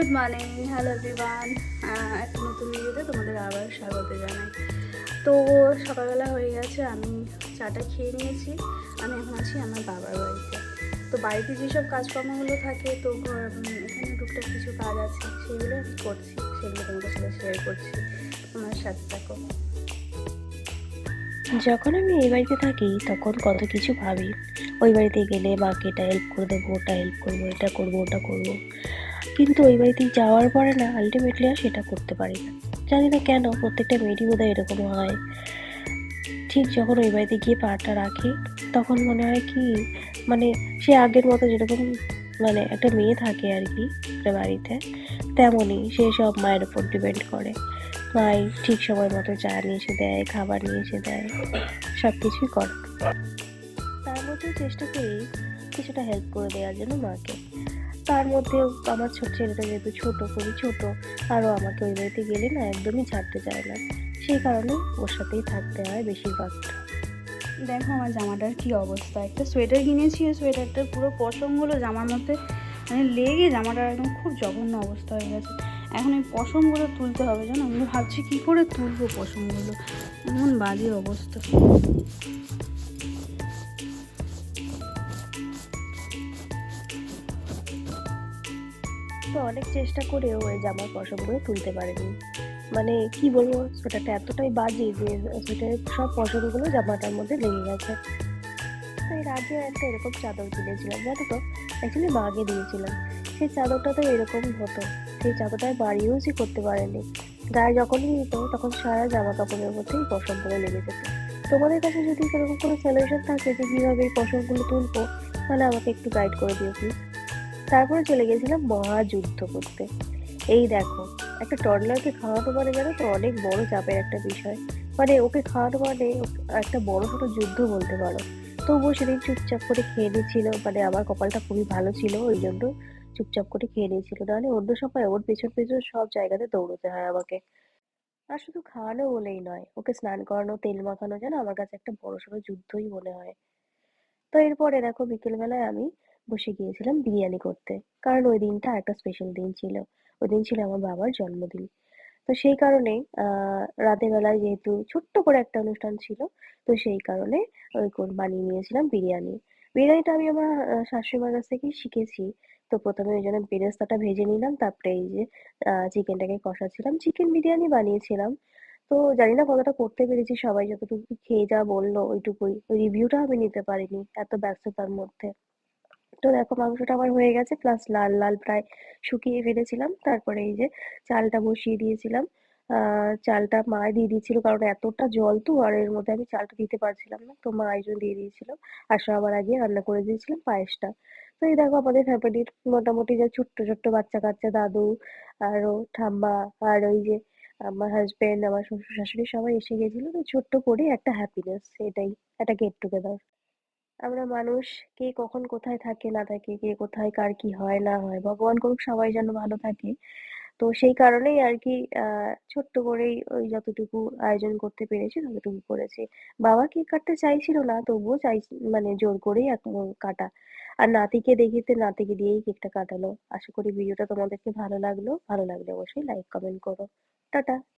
Good morning hello everyone একটা নতুন ভিডিওতে তোমাদের আবার স্বাগত জানাই। তো সকালবেলা হয়ে গেছে, আমি চাটা খেয়ে নিয়েছি। আমি এখন আছি আমার বাবার বাড়িতে। তো বাড়িতে যেসব কাজকর্মগুলো থাকে, তো এখানে টুকটাক কিছু কাজ আছে, সেগুলো আমি করছি, সেগুলো তোমাদের সাথে শেয়ার করছি। তোমার সাথে থাকো। যখন আমি এই বাড়িতে থাকি, তখন কত কিছু ভাবি। ওই বাড়িতে গেলে মাকে এটা হেল্প করে দেবো, ওটা হেল্প করব, এটা করব, ওটা করব। কিন্তু ওই বাড়িতে যাওয়ার পরে না আলটিমেটলি আর সেটা করতে পারি না। জানি না কেন, প্রত্যেকটা মেয়েরই বোধ হয় এরকম হয়। ঠিক যখন ওই বাড়িতে গিয়ে পাটা রাখি, তখন মনে হয় কি মানে সে আগের মতো যেরকম মানে একটা মেয়ে থাকে আর কি, একটা বাড়িতে, তেমনই সে সব মায়ের উপর ডিপেন্ড করে। মাই ঠিক সময় মতো চা নিয়ে এসে দেয়, খাবার নিয়ে এসে দেয় সব কিছুই করে। তার মধ্যেও চেষ্টা করি কিছুটা হেল্প করে দেওয়ার জন্য মাকে। তার মধ্যেও আমার ছোট ছেলেটা যেহেতু ছোট, খুবই ছোট আরও আমাকে ওই বাড়িতে গেলে না একদমই ছাড়তে চায় না। সেই কারণে ওর সাথেই থাকতে হয় বেশিরভাগটা। দেখো আমার জামাটার কি অবস্থা। একটা সোয়েটার কিনেছি সোয়েটারটার পুরো পশমগুলো জামার মধ্যে মানে লেগে জামাটার একদম খুব জঘন্য অবস্থা হয়ে গেছে। এখন এই পশমগুলো তুলতে হবে জানো? আমি ভাবছি কী করে তুলবো পশমগুলো? এমন বাজে অবস্থা। তো অনেক চেষ্টা করেও ওই জামার পশমগুলো তুলতে পারেনি। মানে কি বলব, সোয়েটারটা এতটাই বাজে যে সোয়েটারের সব পশমগুলো জামাটার মধ্যে লেগে গেছে। এর আগে একটা এরকম চাদর কিনেছিলাম, জানো তো? অ্যাকচুয়ালি মাকে দিয়েছিলাম সেই চাদরটা তো এরকম হতো। সেই চাদরটা বাড়ি ইউজই করতে পারেনি। গায়ে যখনই নিত তখন সারা জামা কাপড়ের মধ্যেই পশমগুলো লেগে যেত। তোমাদের কাছে যদি সেরকম কোনো সলিউশন থাকে যে কীভাবে এই পশমগুলো তুলবো, তাহলে আমাকে একটু গাইড করে দিও প্লিজ তারপরে চলে গেছিলাম মহাযুদ্ধ করতে। এই দেখো, একটা টডলারকে খাওয়ানো মানে জানো তো অনেক বড় চাপের একটা বিষয়। মানে ওকে খাওয়ানো মানে একটা বড় ছোট যুদ্ধ বলতে পারো। তবুও সেদিন চুপচাপ করে খেয়ে নিচ্ছিল মানে আমার কপালটা খুবই ভালো ছিল, ওই জন্য চুপচাপ করে খেয়ে নিয়েছিল। নাহলে অন্য সময় ওর পেছন পেছন সব জায়গাতে দৌড়তে হয় আমাকে। আর শুধু খাওয়ানো বলেই নয়, ওকে স্নান করানো, তেল মাখানো যেন আমার কাছে একটা বড় সড়ো যুদ্ধই মনে হয়। তো এরপরে দেখো বিকেলবেলায় আমি বসে গিয়েছিলাম বিরিয়ানি করতে। কারণ ওই দিনটা একটা স্পেশাল দিন ছিল। ওই দিন ছিল আমার বাবার জন্মদিন। তো সেই কারণে রাতের বেলায় যেহেতু ছোট্ট করে একটা অনুষ্ঠান ছিল তো সেই কারণে ওই বানিয়ে নিয়েছিলাম বিরিয়ানি। বিরিয়ানিটা আমি আমার আহ, শাশুড়ি মার কাছ থেকেই শিখেছি। তো প্রথমে ওই জন্য বেরেস্তাটা ভেজে নিলাম তারপরে এই যে চিকেনটাকে কষাচ্ছিলাম। চিকেন বিরিয়ানি বানিয়েছিলাম। তো জানি না কতটা করতে পেরেছি সবাই যতটুকু খেয়ে যা বলল ওইটুকুই। রিভিউটা আমি নিতে পারিনি এত ব্যস্ততার মধ্যে। তো দেখো মাংসটা আমার হয়ে গেছে প্লাস লাল লাল প্রায় শুকিয়ে ফেলেছিলাম। তারপরে এই যে চালটা বসিয়ে দিয়েছিলাম। চালটা মা দিয়ে দিয়েছিল কারণ এতটা জল তো, আর এর মধ্যে আমি চালটা দিতে পারছিলাম না। তো মা জন্য দিয়ে দিয়েছিল। আর সবার আগে রান্না করে দিয়েছিলাম পায়েসটা। তো এই দেখো আমাদের ফ্যামিলির মোটামুটি যে ছোট্ট ছোট্ট বাচ্চা কাচ্চা, দাদু, আরও ঠাম্মা, আর ওই যে আমার হাজবেন্ড আমার শ্বশুর শাশুড়ি সবাই এসে গেছিল। তো ছোট্ট করে একটা হ্যাপিনেস এটাই, একটা গেট টুগেদার আমরা মানুষ কে কখন কোথায় থাকে, না থাকে, কে কোথায়, কার কি হয়, না হয়, ভগবান করুক, সবাই যেন ভালো থাকে। তো সেই কারণেই আর কি ছোট্ট করেই ওই যতটুকু আয়োজন করতে পেরেছি, ততটুকু করেছি। বাবা কেক কাটতে চাইছিল না, তবুও চাই মানে জোর করেই এখন কাটা। আর নাতিকে দেখিতে, নাতিকে দিয়েই কেকটা কাটালো। আশা করি ভিডিওটা তোমাদেরকে ভালো লাগল। ভালো লাগলে অবশ্যই লাইক কমেন্ট করো। টাটা।